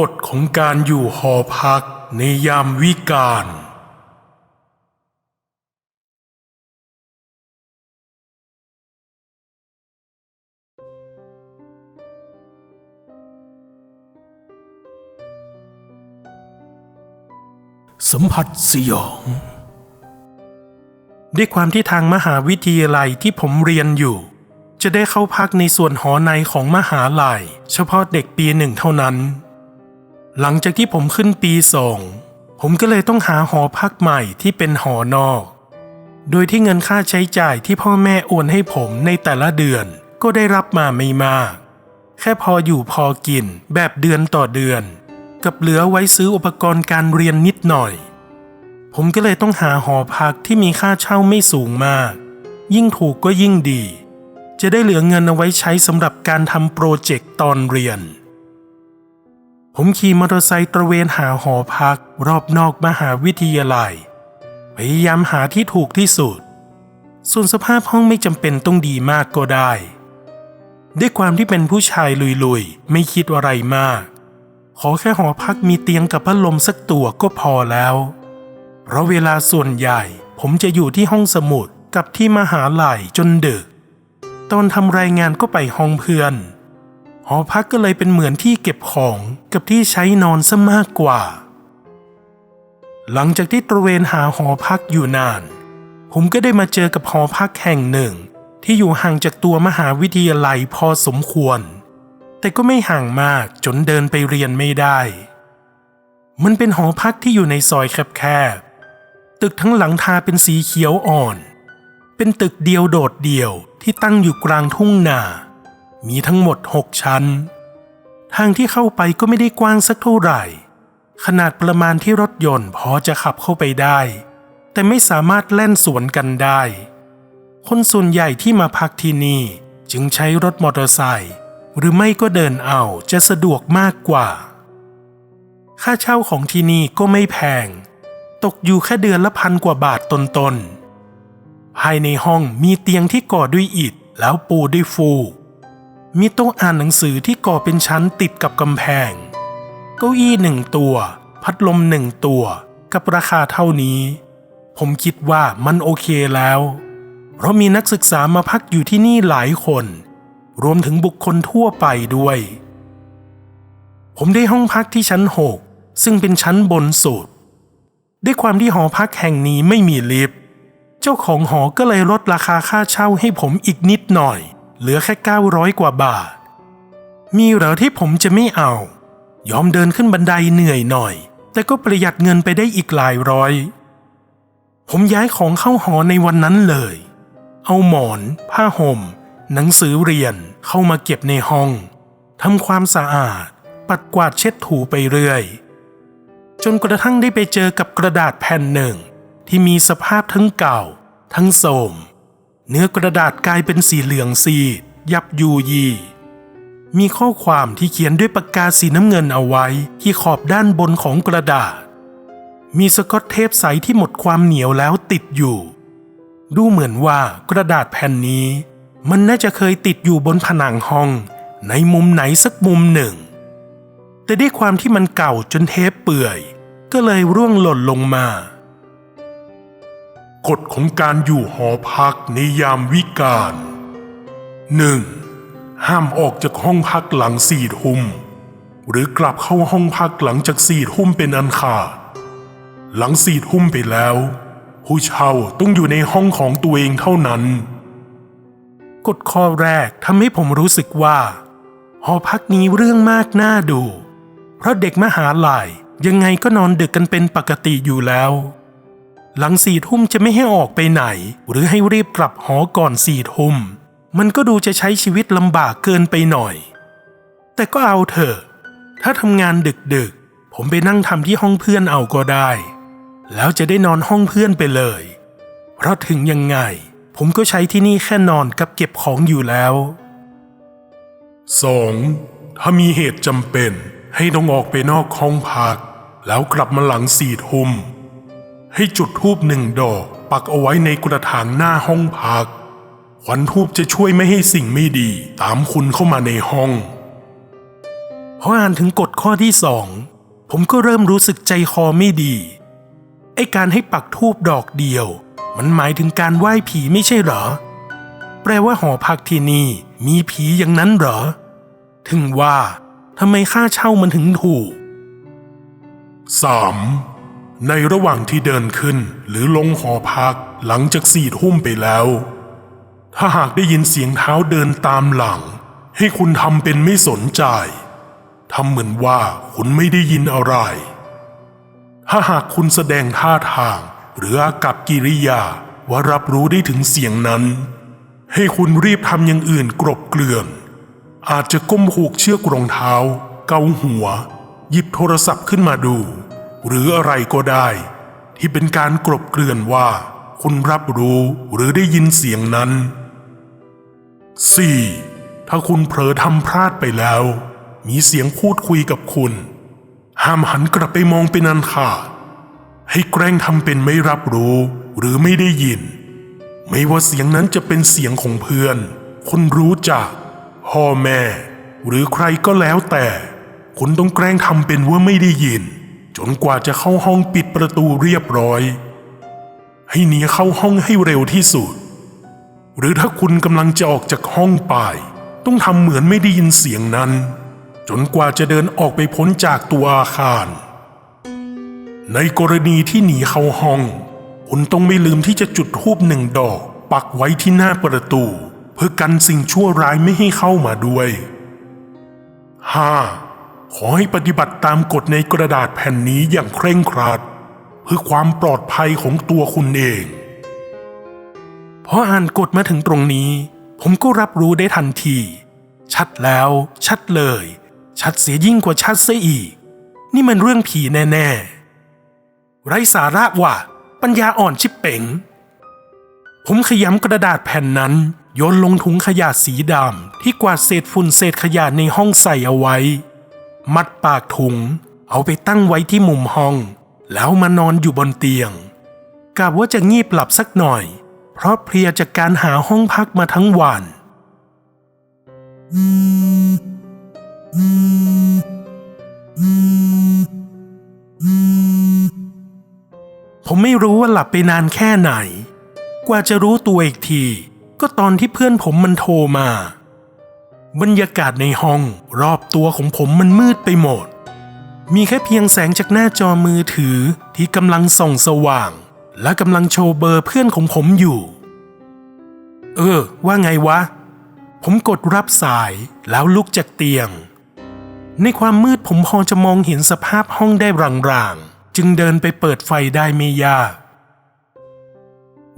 กฎของการอยู่หอพักในยามวิกาลสัมผัสสยอง ด้วยความที่ทางมหาวิทยาลัยที่ผมเรียนอยู่ จะได้เข้าพักในส่วนหอในของมหาลัย เฉพาะเด็กปีหนึ่งเท่านั้น หลังจากที่ผมขึ้นปีสองผมก็เลยต้องหาหอพักใหม่ที่เป็นหอนอก โดยที่เงินค่าใช้จ่ายที่พ่อแม่โอนให้ผมในแต่ละเดือนก็ได้รับมาไม่มาก แค่พออยู่พอกินแบบเดือนต่อเดือน กับเหลือไว้ซื้ออุปกรณ์การเรียนนิดหน่อย ผมก็เลยต้องหาหอพักที่มีค่าเช่าไม่สูงมาก ยิ่งถูกก็ยิ่งดี จะได้เหลือเงินเอาไว้ใช้สำหรับการทำโปรเจกต์ตอนเรียน ผมขี่มอเตอร์ไซค์ตระเวนหาหอพักรอบนอกมหาวิทยาลัย พยายามหาที่ถูกที่สุด ส่วนสภาพห้องไม่จำเป็นต้องดีมากก็ได้ ด้วยความที่เป็นผู้ชายลุยๆ ไม่คิดอะไรมาก ขอแค่หอพักมีเตียงกับพัดลมสักตัวก็พอแล้ว เพราะเวลาส่วนใหญ่ผมจะอยู่ที่ห้องสมุดกับที่มหาลัยจนดึก ตอนทำรายงานก็ไปห้องเพื่อน อพักก็เลยเป็นเหมือนที่เก็บของกับที่ใช้นอนซะมากกว่า หลังจากที่ตระเวนหาหอพักอยู่นาน ผมก็ได้มาเจอกับหอพักแห่งหนึ่ง ที่อยู่ห่างจากตัวมหาวิทยาลัยพอสมควร แต่ก็ไม่ห่างมากจนเดินไปเรียนไม่ได้ มันเป็นหอพักที่อยู่ในซอยแคบๆตึกทั้งหลังทาเป็นสีเขียวอ่อน เป็นตึกเดียวโดดเดี่ยวที่ตั้งอยู่กลางทุ่งนา มีทั้งหมดหกชั้น ทางที่เข้าไปก็ไม่ได้กว้างสักเท่าไหร่ ขนาดประมาณที่รถยนต์พอจะขับเข้าไปได้ แต่ไม่สามารถแล่นสวนกันได้ คนส่วนใหญ่ที่มาพักที่นี่จึงใช้รถมอเตอร์ไซค์หรือไม่ก็เดินเอาจะสะดวกมากกว่า ค่าเช่าของที่นี่ก็ไม่แพง ตกอยู่แค่เดือนละพันกว่าบาทตนๆภายในห้องมีเตียงที่ก่อด้วยอิฐแล้วปูด้วยฟูก มีโต๊ะอ่านหนังสือที่ก่อเป็นชั้นติดกับกำแพง เก้าอี้หนึ่งตัว พัดลมหนึ่งตัว กับราคาเท่านี้ ผมคิดว่ามันโอเคแล้ว เพราะมีนักศึกษามาพักอยู่ที่นี่หลายคน รวมถึงบุคคลทั่วไปด้วย ผมได้ห้องพักที่ชั้นหกซึ่งเป็นชั้นบนสุด ด้วยความที่หอพักแห่งนี้ไม่มีลิฟต์ เจ้าของหอก็เลยลดราคาค่าเช่าให้ผมอีกนิดหน่อย เหลือแค่ 900 กว่าบาท มีเหรอที่ผมจะไม่เอา ยอมเดินขึ้นบันไดเหนื่อยหน่อย แต่ก็ประหยัดเงินไปได้อีกหลายร้อย ผมย้ายของเข้าหอในวันนั้นเลย เอาหมอน ผ้าห่ม หนังสือเรียนเข้ามาเก็บในห้องทำความสะอาด ปัดกวาดเช็ดถูไปเรื่อย จนกระทั่งได้ไปเจอกับกระดาษแผ่นหนึ่ง ที่มีสภาพทั้งเก่า ทั้งโสม เนื้อกระดาษกลายเป็นสีเหลืองซีดยับยูยี มีข้อความที่เขียนด้วยปากกาสีน้ำเงินเอาไว้ที่ขอบด้านบนของกระดาษ มีสกอตเทปใสที่หมดความเหนียวแล้วติดอยู่ ดูเหมือนว่ากระดาษแผ่นนี้ มันน่าจะเคยติดอยู่บนผนังห้อง ในมุมไหนสักมุมหนึ่ง แต่ด้วยความที่มันเก่าจนเทปเปื่อย ก็เลยร่วงหล่นลงมา กฎของการอยู่หอพักในยามวิกาล 1. ห้ามออกจากห้องพักหลังสี่ทุ่มหรือกลับเข้าห้องพักหลังจากสี่ทุ่มเป็นอันขาดหลังสี่ทุ่มไปแล้ว ผู้เช่าต้องอยู่ในห้องของตัวเองเท่านั้น กฎข้อแรกทำให้ผมรู้สึกว่า หอพักนี้เรื่องมากน่าดู เพราะเด็กมหาลัยยังไงก็นอนดึกกันเป็นปกติอยู่แล้ว หลังสี่ทุ่มจะไม่ให้ออกไปไหน หรือให้รีบกลับหอก่อนสี่ทุ่ม มันก็ดูจะใช้ชีวิตลำบากเกินไปหน่อย แต่ก็เอาเถอะ ถ้าทำงานดึกๆ ผมไปนั่งทำที่ห้องเพื่อนเอาก็ได้ แล้วจะได้นอนห้องเพื่อนไปเลย เพราะถึงยังไง ผมก็ใช้ที่นี่แค่นอนกับเก็บของอยู่แล้ว 2. ถ้ามีเหตุจำเป็นให้ต้องออกไปนอกห้องพัก แล้วกลับมาหลังสี่ทุ่ม ให้จุดธูปหนึ่งดอก ปักเอาไว้ในกระถางหน้าห้องพักควันธูปจะช่วยไม่ให้สิ่งไม่ดีตามคุณเข้ามาในห้องพออ่านถึงกฎข้อที่สองผมก็เริ่มรู้สึกใจคอไม่ดี ไอการให้ปักทูบดอกเดียว มันหมายถึงการไหว้ผีไม่ใช่เหรอ แปลว่าหอพักที่นี่มีผีอย่างนั้นเหรอ ถึงว่าทำไมค่าเช่ามันถึงถูก 3. ในระหว่างที่เดินขึ้นหรือลงหอพักหลังจากสี่ทุ่มไปแล้ว ถ้าหากได้ยินเสียงเท้าเดินตามหลัง ให้คุณทำเป็นไม่สนใจทำเหมือนว่าคุณไม่ได้ยินอะไร ถ้าหากคุณแสดงท่าทาง หรืออากับกิริยาว่ารับรู้ได้ถึงเสียงนั้น ให้คุณรีบทำอย่างอื่นกรบเกลื่อน อาจจะก้มผูกเชือกรองเท้า เกาหัว หยิบโทรศัพท์ขึ้นมาดู หรืออะไรก็ได้ ที่เป็นการกรบเกลื่อนว่า คุณรับรู้หรือได้ยินเสียงนั้น 4. ถ้าคุณเผลอทำพลาดไปแล้ว มีเสียงพูดคุยกับคุณ ห้ามหันกลับไปมองเป็นอันขาดให้แกล้งทำเป็นไม่รับรู้หรือไม่ได้ยิน ไม่ว่าเสียงนั้นจะเป็นเสียงของเพื่อน คนรู้จักพ่อแม่ หรือใครก็แล้วแต่ คุณต้องแกล้งทำเป็นว่าไม่ได้ยิน จนกว่าจะเข้าห้องปิดประตูเรียบร้อย ให้หนีเข้าห้องให้เร็วที่สุด หรือถ้าคุณกำลังจะออกจากห้องไปต้องทำเหมือนไม่ได้ยินเสียงนั้น จนกว่าจะเดินออกไปพ้นจากตัวอาคาร ในกรณีที่หนีเข้าห้อง คุณต้องไม่ลืมที่จะจุดธูปหนึ่งดอก ปักไว้ที่หน้าประตู เพื่อกันสิ่งชั่วร้ายไม่ให้เข้ามาด้วย 5. ขอให้ปฏิบัติตามกฎในกระดาษแผ่นนี้อย่างเคร่งครัด เพื่อความปลอดภัยของตัวคุณเองพออ่านกฎมาถึงตรงนี้ ผมก็รับรู้ได้ทันที ชัดแล้ว ชัดเลย ชัดเสียยิ่งกว่าชัดเสียอีก นี่มันเรื่องผีแน่ๆ ไร้สาระว่ะปัญญาอ่อนชิบเป๋ง ผมขยำกระดาษแผ่นนั้นโยนลงถุงขยะสีดำที่กวาดเศษฝุ่นเศษขยะในห้องใส่เอาไว้ มัดปากถุง เอาไปตั้งไว้ที่มุมห้อง แล้วมานอนอยู่บนเตียงกะว่าจะงีบหลับสักหน่อย เพราะเพลียจากการหาห้องพักมาทั้งวันผมไม่รู้ว่าหลับไปนานแค่ไหน กว่าจะรู้ตัวอีกที ก็ตอนที่เพื่อนผมมันโทรมา บรรยากาศในห้อง รอบตัวของผมมันมืดไปหมด มีแค่เพียงแสงจากหน้าจอมือถือที่กำลังส่องสว่าง และกำลังโชว์เบอร์เพื่อนของผมอยู่ เออ ว่าไงวะ ผมกดรับสายแล้วลุกจากเตียง ในความมืดผมพอจะมองเห็นสภาพห้องได้รางๆ จึงเดินไปเปิดไฟได้ไม่ยาก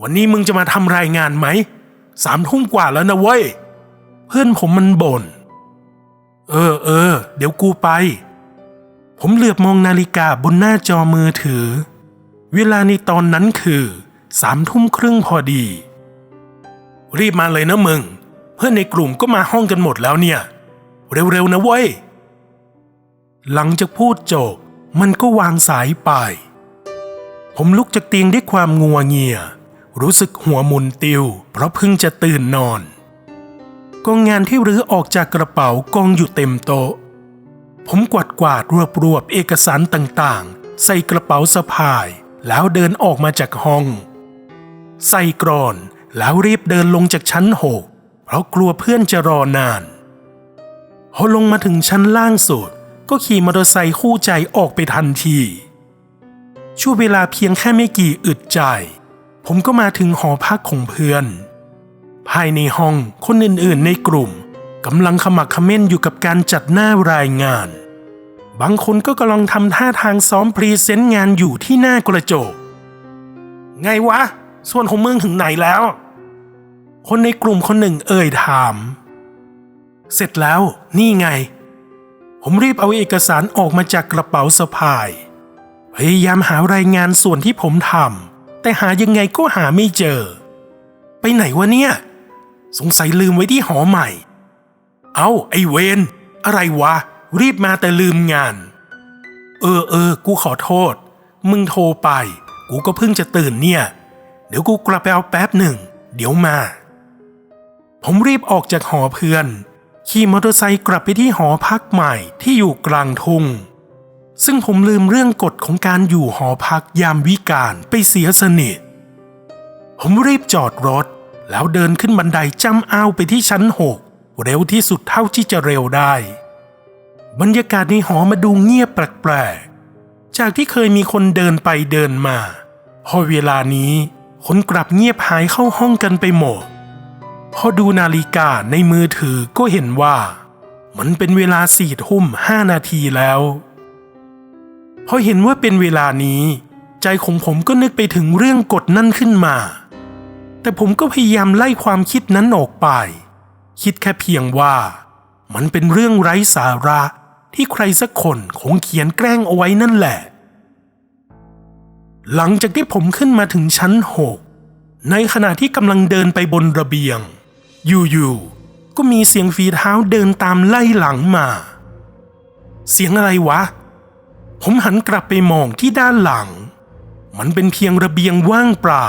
วันนี้มึงจะมาทำรายงานไหม สามทุ่มกว่าแล้วนะเว้ย เพื่อนผมมันบน่น เออเออ เดี๋ยวกูไป ผมเหลือบมองนาฬิกาบนหน้าจอมือถือ เวลาในตอนนั้นคือสามทุ่มครึ่งพอดี รีบมาเลยนะมึง เพื่อนในกลุ่มก็มาห้องกันหมดแล้วเนี่ย เร็วๆนะเว้ย หลังจากพูดจบ มันก็วางสายไป ผมลุกจากเตียงด้วยความงัวเงียรู้สึกหัวมุนติว เพราะเพิ่งจะตื่นนอน กองงานที่รื้อออกจากกระเป๋ากองอยู่เต็มโต๊ะ ผมกวาดกวาดรวบรวบเอกสารต่างๆ ใส่กระเป๋าสะพาย แล้วเดินออกมาจากห้อง ใส่กรอนแล้วรีบเดินลงจากชั้นหกเพราะกลัวเพื่อนจะรอนานพอลงมาถึงชั้นล่างสุด ก็ขี่มอเตอร์ไซค์คู่ใจออกไปทันที ช่วงเวลาเพียงแค่ไม่กี่อึดใจ ผมก็มาถึงหอพักของเพื่อน ภายในห้องคนอื่นๆในกลุ่มกำลังขมักขม้นอยู่กับการจัดหน้ารายงาน บางคนก็กำลังทำท่าทางซ้อมพรีเซนต์งานอยู่ที่หน้ากระจก ไงวะ ส่วนของเมึงถึงไหนแล้ว คนในกลุ่มคนหนึ่งเอ่ยถาม เสร็จแล้วนี่ไง ผมรีบเอาเอกสารออกมาจากกระเป๋าสะพาย พยายามหารายงานส่วนที่ผมทำแต่หายังไงก็หาไม่เจอ ไปไหนวะเนี่ย สงสัยลืมไว้ที่หอใหม่ เอาไอเวนอะไรวะ รีบมาแต่ลืมงาน เออเออ กูขอโทษ มึงโทรไป กูก็เพิ่งจะตื่นเนี่ย เดี๋ยวกูกลับไปเอาแป๊บหนึ่ง เดี๋ยวมา ผมรีบออกจากหอเพื่อน ขี่มอเตอร์ไซค์กลับไปที่หอพักใหม่ที่อยู่กลางทุ่งซึ่งผมลืมเรื่องกฎของการอยู่หอพักยามวิกาลไปเสียสนิท ผมรีบจอดรถ แล้วเดินขึ้นบันไดจ้ำอ้าวไปที่ชั้นหกเร็วที่สุดเท่าที่จะเร็วได้ บรรยากาศในหอมาดูเงียบแปลกๆ จากที่เคยมีคนเดินไปเดินมา พอเวลานี้คนกลับเงียบหายเข้าห้องกันไปหมด พอดูนาฬิกาในมือถือก็เห็นว่า มันเป็นเวลาสี่ทุ่มห้านาทีแล้วพอเห็นว่าเป็นเวลานี้ ใจของผมก็นึกไปถึงเรื่องกฎนั่นขึ้นมา แต่ผมก็พยายามไล่ความคิดนั้นออกไป คิดแค่เพียงว่ามันเป็นเรื่องไร้สาระที่ใครสักคนคงเขียนแกล้งเอาไว้นั่นแหละ หลังจากที่ผมขึ้นมาถึงชั้นหกในขณะที่กำลังเดินไปบนระเบียง อยู่ๆก็มีเสียงฝีเท้าเดินตามไล่หลังมา เสียงอะไรวะ ผมหันกลับไปมองที่ด้านหลัง มันเป็นเพียงระเบียงว่างเปล่า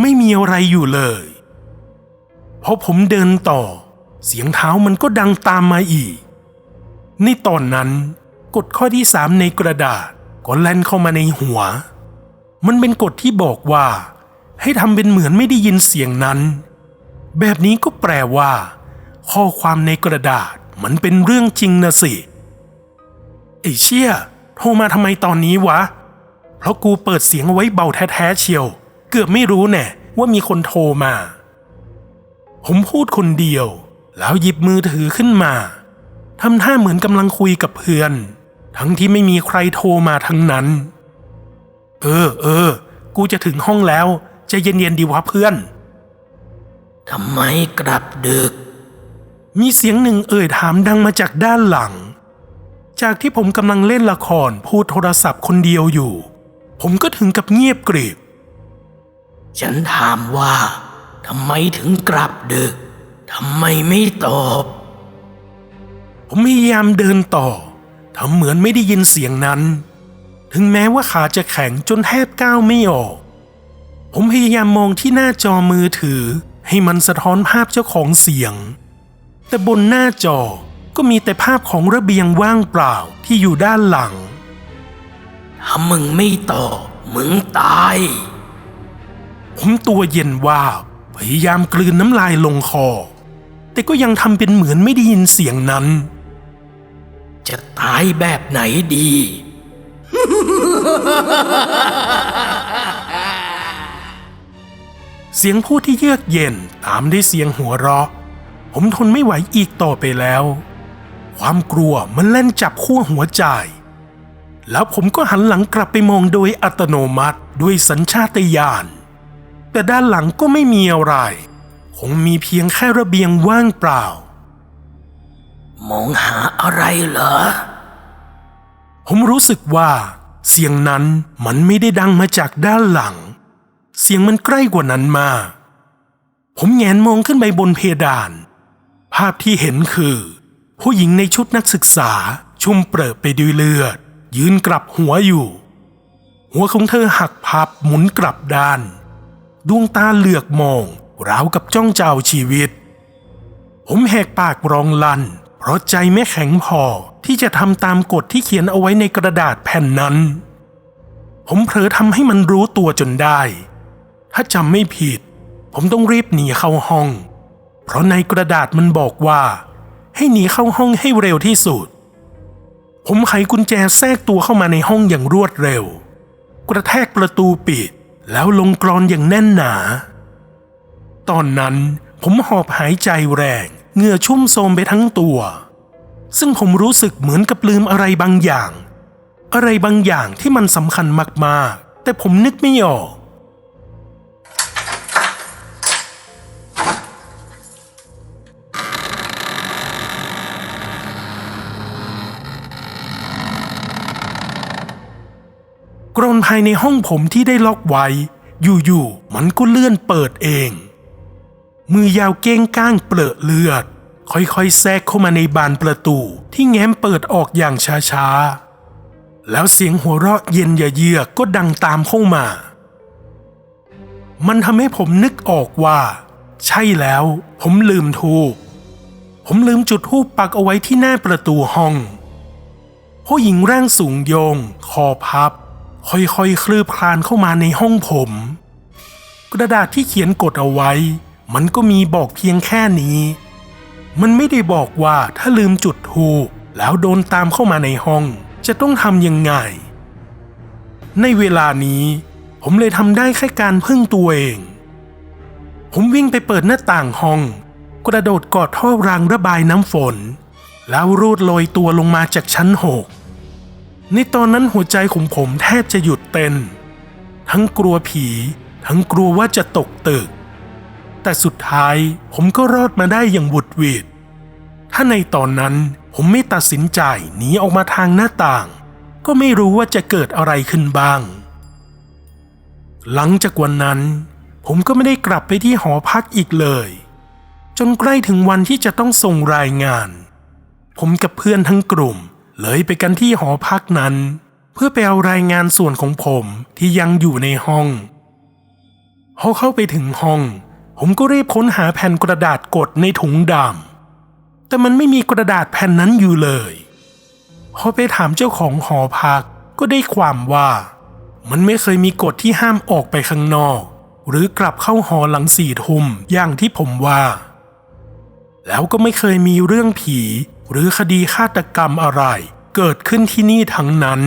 ไม่มีอะไรอยู่เลยพอผมเดินต่อ เสียงเท้ามันก็ดังตามมาอีก ในตอนนั้น กฎข้อที่สามในกระดาษก็แล่นเข้ามาในหัว มันเป็นกฎที่บอกว่า ให้ทำเป็นเหมือนไม่ได้ยินเสียงนั้น แบบนี้ก็แปลว่า ข้อความในกระดาษมันเป็นเรื่องจริงนะสิไอ้เชี่ยโทรมาทำไมตอนนี้วะ เพราะกูเปิดเสียงไว้เบาแท้ๆเชียว เกือบไม่รู้แน่ว่ามีคนโทรมา ผมพูดคนเดียว แล้วหยิบมือถือขึ้นมาทำท่าเหมือนกำลังคุยกับเพื่อน ทั้งที่ไม่มีใครโทรมาทั้งนั้น เออ เออ กูจะถึงห้องแล้วใจะเย็นๆดีวะเพื่อนทำไมกลับดึก มีเสียงหนึ่งเอ่ยถามดังมาจากด้านหลัง จากที่ผมกำลังเล่นละครพูดโทรศัพท์คนเดียวอยู่ ผมก็ถึงกับเงียบกริบ ฉันถามว่าทำไมถึงกลับดึกทำไมไม่ตอบ ผมพยายามเดินต่อทำเหมือนไม่ได้ยินเสียงนั้น ถึงแม้ว่าขาจะแข็งจนแทบก้าวไม่ออก ผมพยายามมองที่หน้าจอมือถือ ให้มันสะท้อนภาพเจ้าของเสียง แต่บนหน้าจอก็มีแต่ภาพของระเบียงว่างเปล่าที่อยู่ด้านหลัง ถ้ามึงไม่ตอบมึงตาย ผมตัวเย็นวาบพยายามกลืนน้ำลายลงคอ แต่ก็ยังทำเป็นเหมือนไม่ได้ยินเสียงนั้น จะตายแบบไหนดี เสียงพูดที่เยือกเย็นตามด้วยเสียงหัวเราะ ผมทนไม่ไหวอีกต่อไปแล้ว ความกลัวมันเล่นจับขั้วหัวใจ แล้วผมก็หันหลังกลับไปมองโดยอัตโนมัติด้วยสัญชาตญาณ แต่ด้านหลังก็ไม่มีอะไร คงมีเพียงแค่ระเบียงว่างเปล่า มองหาอะไรเหรอ ผมรู้สึกว่า เสียงนั้นมันไม่ได้ดังมาจากด้านหลัง เสียงมันใกล้กว่านั้นมาก ผมแงนมองขึ้นไปบนเพดาน ภาพที่เห็นคือ ผู้หญิงในชุดนักศึกษาชุ่มเปรอะไปด้วยเลือด ยืนกลับหัวอยู่ หัวของเธอหักพับหมุนกลับด้าน ดวงตาเหลือกมอง ราวกับจ้องเจ้าชีวิต ผมแหกปากร้องลั่น เพราะใจไม่แข็งพอที่จะทำตามกฎที่เขียนเอาไว้ในกระดาษแผ่นนั้น ผมเผลอทำให้มันรู้ตัวจนได้ ถ้าจำไม่ผิด ผมต้องรีบหนีเข้าห้อง เพราะในกระดาษมันบอกว่า ให้หนีเข้าห้องให้เร็วที่สุด ผมไขกุญแจแทรกตัวเข้ามาในห้องอย่างรวดเร็ว กระแทกประตูปิด แล้วลงกรอนอย่างแน่นหนา ตอนนั้นผมหอบหายใจแรงเหงื่อชุ่มโทมไปทั้งตัว ซึ่งผมรู้สึกเหมือนกับลืมอะไรบางอย่าง อะไรบางอย่างที่มันสำคัญมากๆ แต่ผมนึกไม่ออก กรอนภายในห้องผมที่ได้ล็อกไว้ อยู่ๆมันก็เลื่อนเปิดเอง มือยาวเก้งก้างเปลอเลือด ค่อยๆแทรกเข้ามาในบานประตูที่แง้มเปิดออกอย่างช้าๆ แล้วเสียงหัวเราะเย็นเยือกก็ดังตามเข้ามา มันทำให้ผมนึกออกว่า ใช่แล้ว ผมลืมทูบผมลืมจุดธูปปักเอาไว้ที่หน้าประตูห้องผู้หญิงร่างสูงโยง คอพับ ค่อยๆ คลืบคลานเข้ามาในห้องผม กระดาษที่เขียนกดเอาไว้ มันก็มีบอกเพียงแค่นี้ มันไม่ได้บอกว่าถ้าลืมจุดธูปแล้วโดนตามเข้ามาในห้อง จะต้องทำยังไง ในเวลานี้ ผมเลยทำได้แค่การพึ่งตัวเอง ผมวิ่งไปเปิดหน้าต่างห้อง กระโดดกอดท่อรางระบายน้ำฝน แล้วรูดโรยตัวลงมาจากชั้นหก ในตอนนั้นหัวใจของผมแทบจะหยุดเต้น ทั้งกลัวผี ทั้งกลัวว่าจะตกตึก แต่สุดท้ายผมก็รอดมาได้อย่างบุดหวิดถ้าในตอนนั้นผมไม่ตัดสินใจหนีออกมาทางหน้าต่าง ก็ไม่รู้ว่าจะเกิดอะไรขึ้นบ้าง หลังจากวันนั้น ผมก็ไม่ได้กลับไปที่หอพักอีกเลย จนใกล้ถึงวันที่จะต้องส่งรายงาน ผมกับเพื่อนทั้งกลุ่ม เลยไปกันที่หอพักนั้น เพื่อไปเอารายงานส่วนของผมที่ยังอยู่ในห้องพอเข้าไปถึงห้อง ผมก็รีบค้นหาแผ่นกระดาษกดในถุงดำแต่มันไม่มีกระดาษแผ่นนั้นอยู่เลยพอไปถามเจ้าของหอพักก็ได้ความว่า มันไม่เคยมีกฎที่ห้ามออกไปข้างนอก หรือกลับเข้าหอหลังสี่ทุ่มอย่างที่ผมว่า แล้วก็ไม่เคยมีเรื่องผี หรือคดีฆาตกรรมอะไรเกิดขึ้นที่นี่ทั้งนั้น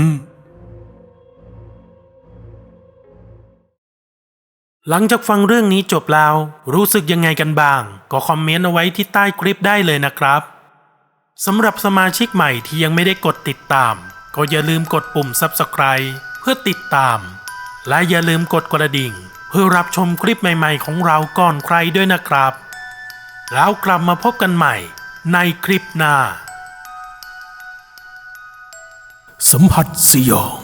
หลังจากฟังเรื่องนี้จบแล้ว รู้สึกยังไงกันบ้าง ก็คอมเมนต์เอาไว้ที่ใต้คลิปได้เลยนะครับสำหรับสมาชิกใหม่ที่ยังไม่ได้กดติดตาม ก็อย่าลืมกดปุ่ม Subscribe เพื่อติดตาม และอย่าลืมกดกระดิ่ง เพื่อรับชมคลิปใหม่ ๆ ของเราก่อนใครด้วยนะครับ แล้วกลับมาพบกันใหม่ ในคลิปหน้า สัมผัสสยอง